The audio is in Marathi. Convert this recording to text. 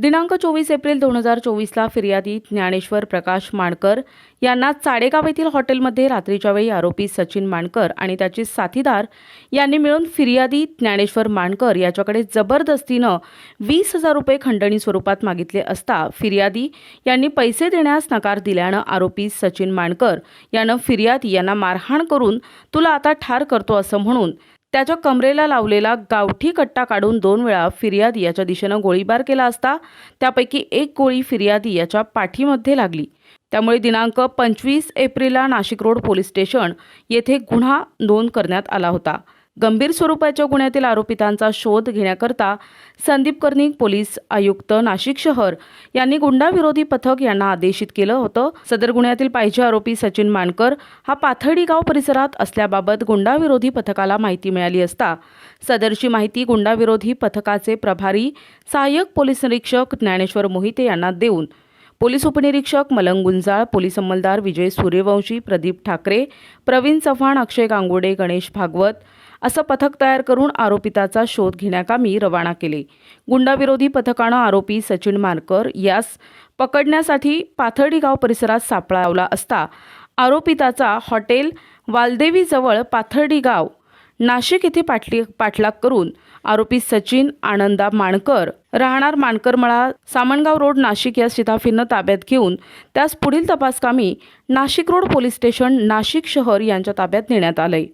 दिनांक चोवीस एप्रिल दोन हजार चोवीसला फिर्यादी ज्ञानेश्वर प्रकाश माणकर यांना चाडेगाव येथील हॉटेलमध्ये रात्रीच्या वेळी आरोपी सचिन माणकर आणि त्याचे साथीदार यांनी मिळून फिर्यादी ज्ञानेश्वर माणकर याच्याकडे जबरदस्तीनं वीस हजार रुपये खंडणी स्वरूपात मागितले असता फिर्यादी यांनी पैसे देण्यास नकार दिल्यानं आरोपी सचिन माणकर यानं फिर्यादी यांना मारहाण करून तुला आता ठार करतो असं म्हणून त्याच्या कमरेला लावलेला गावठी कट्टा काढून दोन वेळा फिर्यादी याच्या दिशेनं गोळीबार केला असता त्यापैकी एक गोळी फिर्यादी याच्या पाठीमध्ये लागली. त्यामुळे दिनांक पंचवीस एप्रिलला नाशिक रोड पोलीस स्टेशन येथे गुन्हा नोंद करण्यात आला होता. गंभीर स्वरूपाच्या गुन्ह्यातील आरोपितांचा शोध घेण्याकरता संदीप कर्णिक पोलीस आयुक्त नाशिक शहर यांनी गुंडाविरोधी पथक यांना आदेशित केलं होतं. सदर गुन्ह्यातील पाहिजे आरोपी सचिन मानकर हा पाथर्डी गाव परिसरात असल्याबाबत गुंडाविरोधी पथकाला माहिती मिळाली असता सदरची माहिती गुंडाविरोधी पथकाचे प्रभारी सहाय्यक पोलीस निरीक्षक ज्ञानेश्वर मोहिते यांना देऊन पोलीस उपनिरीक्षक मलंग गुंजाळ पोलीस अंमलदार विजय सूर्यवंशी प्रदीप ठाकरे प्रवीण चव्हाण अक्षय गांगुडे गणेश भागवत असं पथक तयार करून आरोपिताचा शोध घेण्याकामी रवाना केले. गुंडाविरोधी पथकानं आरोपी सचिन मानकर यास पकडण्यासाठी पाथर्डी गाव परिसरात सापळा लावला असता आरोपिताचा हॉटेल वालदेवीजवळ पाथर्डी गाव नाशिक येथे पाठली पाठलाग करून आरोपी सचिन आनंदा माणकर राहणार माणकरमळा सामणगाव रोड नाशिक या शिताफीनं ताब्यात घेऊन त्यास पुढील तपासकामी Nashik road police station Nashik शहर यांच्या ताब्यात नेण्यात आलंय.